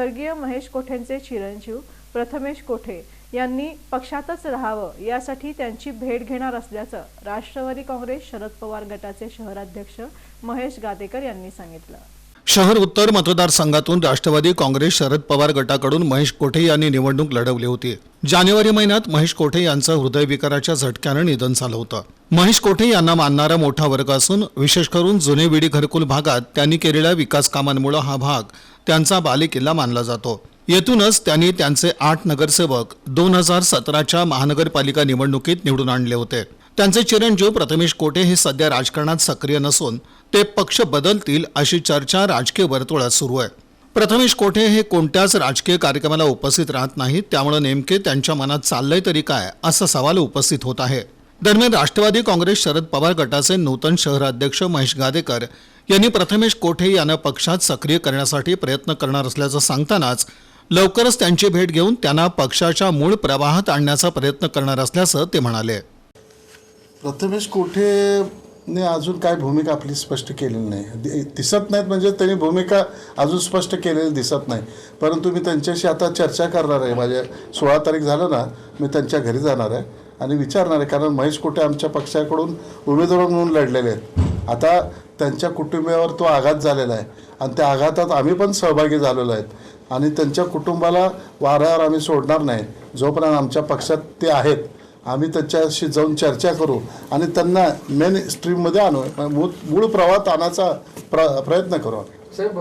स्वर्गीय महेश कोठेंचे चिरंजीव प्रथमेश कोठे यांनी पक्षातच राहावं यासाठी त्यांची भेट घेणार असल्याचं राष्ट्रवादी काँग्रेस शरद पवार गटाचे शहराध्यक्ष महेश गादेकर यांनी सांगितलं. शहर उत्तर मतदारसंघातून राष्ट्रवादी काँग्रेस शरद पवार गटाकडून महेश कोठे यांनी निवडणूक लढवली होती. जानेवारी महिन्यात महेश कोठे यांचं हृदयविकाराच्या झटक्यानं निधन झालं होतं. महेश कोठे यांना मानणारा मोठा वर्ग असून विशेष करून जुने विडी घरकुल भागात त्यांनी केलेल्या विकास कामांमुळे हा भाग त्यांचा बालेकिल्ला मानला जातो. येथूनच त्यांनी त्यांचे आठ नगरसेवक दोन हजार सतराच्या महानगरपालिका निवडणुकीत निवडून आणले होते. त्यांचे चिरंजीव प्रथमेश कोटे हे सध्या राजकारणात सक्रिय नसून ते पक्ष बदलतील अशी चर्चा राजकीय वर्तुळात सुरू आहे. प्रथमेश कोठे हे कोणत्याच राजकीय कार्यक्रमाला उपस्थित राहत नाहीत त्यामुळे नेमके त्यांच्या मनात चाललंय तरी काय असा सवाल उपस्थित होत आहे. दरम्यान राष्ट्रवादी काँग्रेस शरद पवार गटाचे नूतन शहराध्यक्ष महेश गादेकर यांनी प्रथमेश कोठे यांना पक्षात सक्रिय करण्यासाठी प्रयत्न करणार असल्याचं सांगतानाच लवकरच त्यांची भेट घेऊन त्यांना पक्षाच्या मूळ प्रवाहात आणण्याचा प्रयत्न करणार असल्याचं ते म्हणाले. प्रथमेश कोठेने अजून काय भूमिका आपली स्पष्ट केलेली नाही? दिसत नाहीत म्हणजे त्यांनी भूमिका अजून स्पष्ट केलेली दिसत नाही. परंतु मी त्यांच्याशी आता चर्चा करणार आहे. माझ्या सोळा तारीख झालं ना मी त्यांच्या घरी जाणार आहे आणि विचारणार आहे. कारण महेश कोठे आमच्या पक्षाकडून उमेदवार म्हणून लढलेले आहेत. आता त्यांच्या कुटुंबियावर तो आघात झालेला आहे. आणि त्या आघातात आम्ही पण सहभागी झालेलो आहेत. आणि त्यांच्या कुटुंबाला वाऱ्यावर आम्ही सोडणार नाही. जोपर्यंत आमच्या पक्षात ते आहेत आम्ही त्याच्याशी जाऊन चर्चा करू. आणि त्यांना मेन स्ट्रीममध्ये आणू. मूळ मूळ प्रवाहात आणायचा प्र प्रयत्न करू आम्ही.